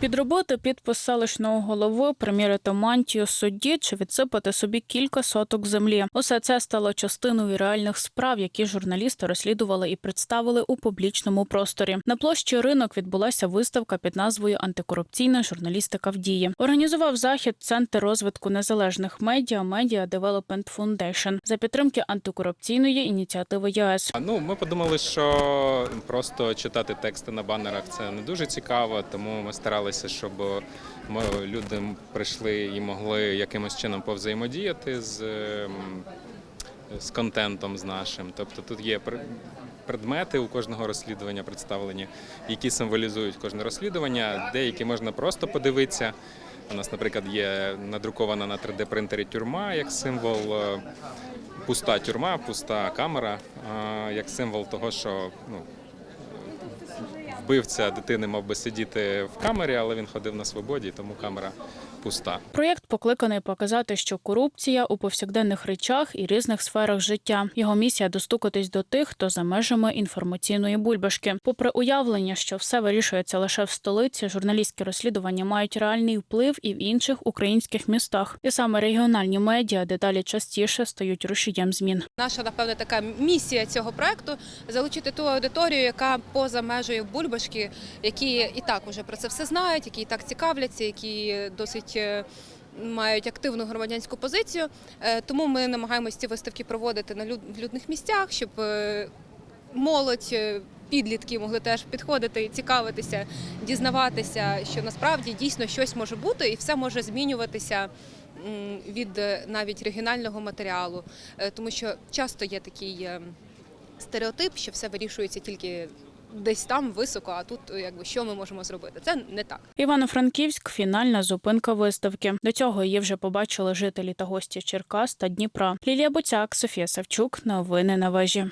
Під роботу підпис селищного голови, приміряти мантію судді чи відсипати собі кілька соток землі. Усе це стало частиною реальних справ, які журналісти розслідували і представили у публічному просторі. На площі ринок відбулася виставка під назвою Антикорупційна журналістика в дії. Організував захід Центр розвитку незалежних медіа Media Development Foundation за підтримки антикорупційної ініціативи ЄС. Ну, ми подумали, що просто читати тексти на банерах це не дуже цікаво, тому ми старалися, щоб ми, люди прийшли і могли якимось чином повзаємодіяти з, ем, з контентом з нашим. Тобто тут є предмети у кожного розслідування представлені, які символізують кожне розслідування. Деякі можна просто подивитися. У нас, наприклад, є надрукована на 3D-принтері тюрма як символ е, пуста тюрма, пуста камера, е, як символ того, що ну, вбивця дитини мав би сидіти в камері, але він ходив на свободі, тому камера пуста. Проєкт покликаний показати, що корупція у повсякденних речах і різних сферах життя. Його місія достукатись до тих, хто за межами інформаційної бульбашки. Попри уявлення, що все вирішується лише в столиці, журналістські розслідування мають реальний вплив і в інших українських містах. І саме регіональні медіа дедалі частіше стають рушієм змін. Наша, напевне, така місія цього проекту залучити ту аудиторію, яка поза межею бульбашки, які і так уже про це все знають, які і так цікавляться, які досить е, мають активну громадянську позицію. Е, Тому ми намагаємося ці виставки проводити на людних місцях, щоб е, молодь. Підлітки могли теж підходити цікавитися, дізнаватися, що насправді дійсно щось може бути, і все може змінюватися від навіть регіонального матеріалу, тому що часто є такий стереотип, що все вирішується тільки десь там високо, а тут якби що ми можемо зробити. Це не так. Івано-Франківськ фінальна зупинка виставки. До цього її вже побачили жителі та гості Черкас та Дніпра. Лілія Буцяк, Софія Савчук. Новини на вежі.